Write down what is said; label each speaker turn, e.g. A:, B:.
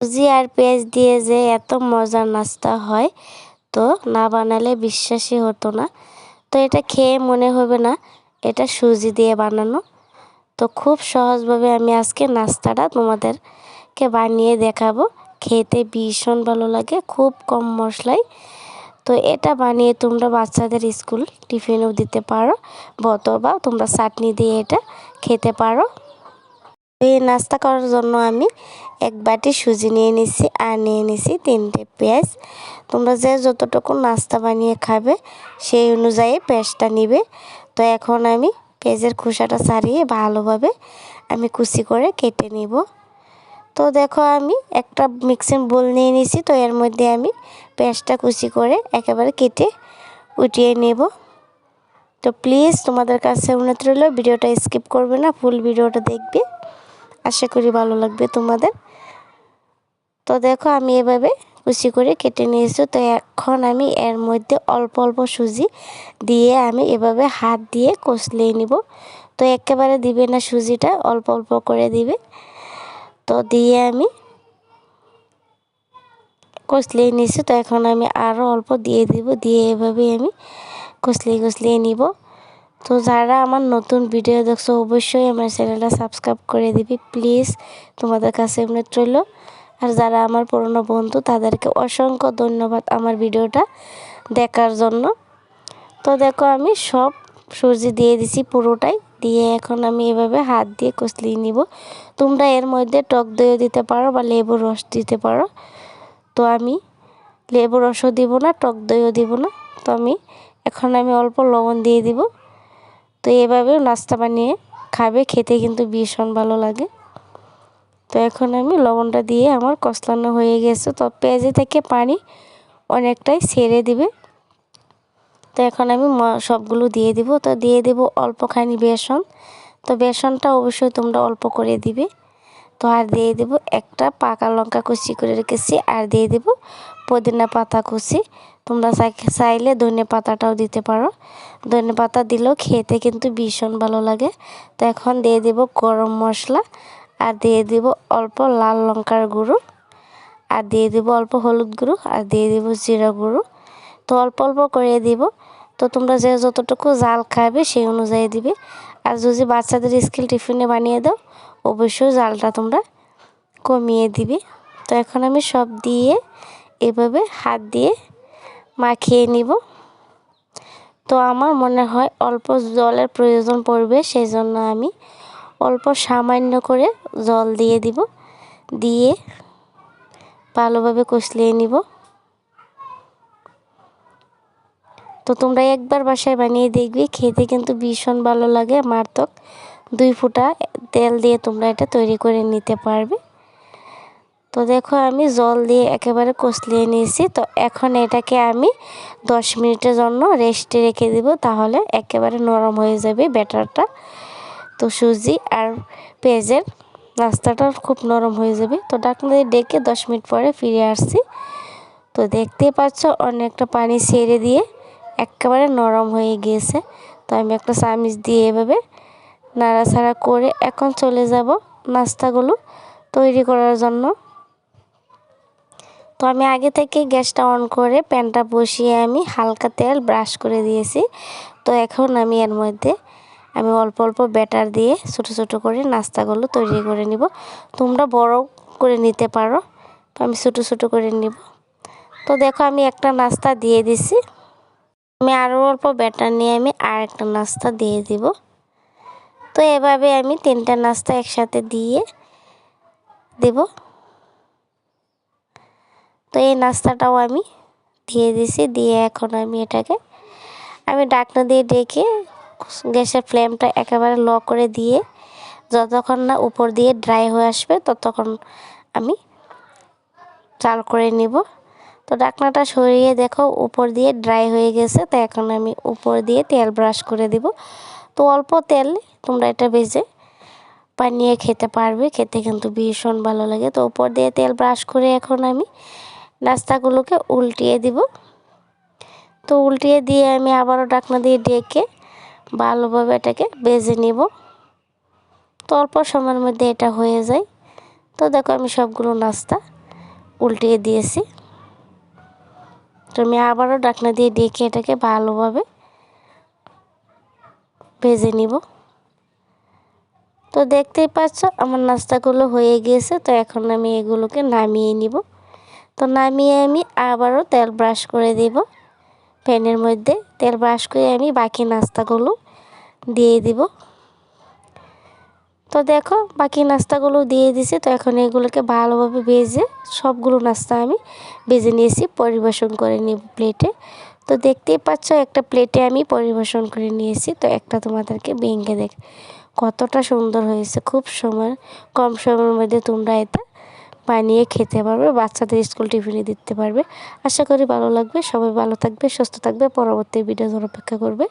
A: সুজি আর পেঁয়াজ দিয়ে যে এত মজার নাস্তা হয়, তো না বানালে বিশ্বাসই হতো না। তো এটা খেয়ে মনে হবে না, এটা সুজি দিয়ে বানানো। তো খুব সহজভাবে আমি আজকে নাস্তাটা তোমাদেরকে বানিয়ে দেখাবো। খেতে ভীষণ ভালো লাগে, খুব কম মশলায় তো এটা বানিয়ে তোমরা বাচ্চাদের স্কুল টিফিনও দিতে পারো বা তোমরা চাটনি দিয়ে এটা খেতে পারো। এই নাস্তা করার জন্য আমি এক বাটি সুজি নিয়ে নিছি আর নিয়ে নিছি তিনটে পেঁয়াজ। তোমরা যে যতটুকু নাস্তা বানিয়ে খাবে সেই অনুযায়ী পেঁয়াজটা নিবে। তো এখন আমি পেঁয়াজের খোসাটা ছাড়িয়ে ভালোভাবে আমি কুচি করে কেটে নিব। তো দেখো আমি একটা মিক্সিং বোল নিয়ে নিছি, তো এর মধ্যে আমি পেঁয়াজটা কুচি করে একেবারে কেটে উঠিয়ে নেব। তো প্লিজ তোমাদের কাছে উন্নত রইল, ভিডিওটা স্কিপ করবে না, ফুল ভিডিওটা দেখবে। আশা করি ভালো লাগবে তোমাদের। তো দেখো আমি এভাবে কুচি করে কেটে নিয়েছি। তো এখন আমি এর মধ্যে অল্প অল্প সুজি দিয়ে আমি এভাবে হাত দিয়ে কষলিয়ে নিব। তো একেবারে দিবে না সুজিটা, অল্প অল্প করে দিবে। তো দিয়ে আমি কষলিয়ে নিয়েছি। তো এখন আমি আরও অল্প দিয়ে দিব। দিয়ে এভাবে আমি কষলিয়ে কষলিয়ে নিব। তো যারা আমার নতুন ভিডিও দেখছ, অবশ্যই আমার চ্যানেলটা সাবস্ক্রাইব করে দিবি, প্লিজ। তোমাদের কাছে এমনি রইল। আর যারা আমার পুরনো বন্ধু, তাদেরকে অসংখ্য ধন্যবাদ আমার ভিডিওটা দেখার জন্য। তো দেখো, আমি সব সুজি দিয়ে দিছি পুরোটাই। দিয়ে এখন আমি এভাবে হাত দিয়ে কষলিয়ে নিব। তোমরা এর মধ্যে টক দইও দিতে পারো বা লেবুর রস দিতে পারো। তো আমি লেবুর রসও দিব না, টক দইও দিব না। তো আমি এখন আমি অল্প লবণ দিয়ে দিব। তো এভাবেও নাস্তা বানিয়ে খাবে, খেতে কিন্তু ভীষণ ভালো লাগে। তো এখন আমি লবণটা দিয়ে আমার কষলানো হয়ে গেছে। তো পেঁয়াজে থেকে পানি অনেকটাই ছেড়ে দিবে। তো এখন আমি সবগুলো দিয়ে দিব। তো দিয়ে দেব অল্পখানি বেসন। তো বেসনটা অবশ্যই তোমরা অল্প করে দিবে। তো আর দিয়ে দেব একটা পাকা লঙ্কা কুচি করে রেখেছি। আর দিয়ে দেব পুদিনা পাতা কুচি। তোমরা চাইলে ধনে পাতাটাও দিতে পারো। ধনে পাতা দিলেও খেতে কিন্তু ভীষণ ভালো লাগে। তো এখন দিয়ে দেব গরম মশলা আর দিয়ে দিব অল্প লাল লঙ্কার গুঁড়ো আর দিয়ে দিব অল্প হলুদ গুঁড়ো আর দিয়ে দিব জিরা গুঁড়ো। তো অল্প অল্প করে দিব। তো তোমরা যে যতটুকু জাল খাবে সেই অনুযায়ী দিবে। আর যদি বাচ্চাদের স্কিল টিফিনে বানিয়ে দাও, অবশ্যই জালটা তোমরা কমিয়ে দিবে। তো এখন আমি সব দিয়ে এভাবে হাত দিয়ে মাখিয়ে নিব। তো আমার মনে হয় অল্প জলের প্রয়োজন পড়বে সেই জন্য আমি অল্প সামান্য করে জল দিয়ে দিব, দিয়ে ভালোভাবে কষলিয়ে নিব। তো তোমরা একবার বাসায় বানিয়ে দেখবে, খেতে কিন্তু ভীষণ ভালো লাগে। মারতক দুই ফুটা তেল দিয়ে তোমরা এটা তৈরি করে নিতে পারবে। তো দেখো আমি জল দিয়ে একেবারে কষলিয়ে নিয়েছি। তো এখন এটাকে আমি দশ মিনিটের জন্য রেস্টে রেখে দিব, তাহলে একেবারে নরম হয়ে যাবে ব্যাটারটা। তো সুজি আর পেঁয়াজের নাস্তাটা খুব নরম হয়ে যাবে। তো ডাকনা ডেকে দশ মিনিট পরে ফিরে আসছি। তো দেখতে পাচ্ছ অনেকটা পানি ছেড়ে দিয়ে একেবারে নরম হয়ে গিয়েছে। তো আমি একটা চামিচ দিয়ে এভাবে নাড়াচাড়া করে এখন চলে যাব নাস্তাগুলো তৈরি করার জন্য। তো আমি আগে থেকে গ্যাসটা অন করে প্যানটা বসিয়ে আমি হালকা তেল ব্রাশ করে দিয়েছি। তো এখন আমি এর মধ্যে আমি অল্প অল্প ব্যাটার দিয়ে ছোট ছোট করে নাস্তাগুলো তৈরি করে নিব। তোমরা বড় করে নিতে পারো, তো আমি ছোট ছোট করে নিব। তো দেখো আমি একটা নাস্তা দিয়ে দিছি। আমি আরও অল্প ব্যাটার নিয়ে আমি আর একটা নাস্তা দিয়ে দিব। তো এভাবে আমি তিনটা নাস্তা একসাথে দিয়ে দেব। তো এই নাস্তাটাও আমি দিয়ে দিছি, দিয়ে এখন আমি এটাকে, আমি ডাকনা দিয়ে ডেকে গ্যাসের ফ্লেমটা একেবারে ল করে দিয়ে যতক্ষণ না উপর দিয়ে ড্রাই হয়ে আসবে ততক্ষণ আমি চাল করে নিব। তো ডাকনাটা সরিয়ে দেখো উপর দিয়ে ড্রাই হয়ে গেছে, তো এখন আমি উপর দিয়ে তেল ব্রাশ করে দিব। তো অল্প তেল তোমরা এটা ভেজে বানিয়ে খেতে পারবে, খেতে কিন্তু ভীষণ ভালো লাগে। তো উপর দিয়ে তেল ব্রাশ করে এখন আমি নাস্তাগুলোকে উল্টিয়ে দিব। তো উল্টিয়ে দিয়ে আমি আবারও ডাকনা দিয়ে ডেকে ভালোভাবে এটাকে বেজে নিব। তো অল্প সময়ের মধ্যে এটা হয়ে যায়। তো দেখো আমি সবগুলো নাস্তা উল্টিয়ে দিয়েছি। তো আমি আবারও ডাকনা দিয়ে ডেকে এটাকে ভালোভাবে ভেজে নিব। তো দেখতেই পাচ্ছ আমার নাস্তাগুলো হয়ে গিয়েছে। তো এখন আমি এগুলোকে নামিয়ে নিব। তো নামিয়ে আমি আবারও তেল ব্রাশ করে দেব। প্যানের মধ্যে তেল ব্রাশ করে আমি বাকি নাস্তাগুলো দিয়ে দিব। তো দেখো, বাকি নাস্তাগুলো দিয়ে দিছি। তো এখন এগুলোকে ভালোভাবে ভেজে সবগুলো নাস্তা আমি ভেজে নিয়েছি, পরিবেশন করে নিব প্লেটে। তো দেখতেই পাচ্ছ, একটা প্লেটে আমি পরিবেশন করে নিয়েছি। তো একটা তোমাদেরকে ভেঙে দেখ, কতটা সুন্দর হয়েছে। খুব সময়, কম সময়ের মধ্যে তোমরা এটা বানিয়ে খেতে পারবে, বাচ্চাদের স্কুল টিফিনে দিতে পারবে। আশা করি ভালো লাগবে, সবাই ভালো থাকবে, সুস্থ থাকবে। পরবর্তী ভিডিও অপেক্ষা করবে।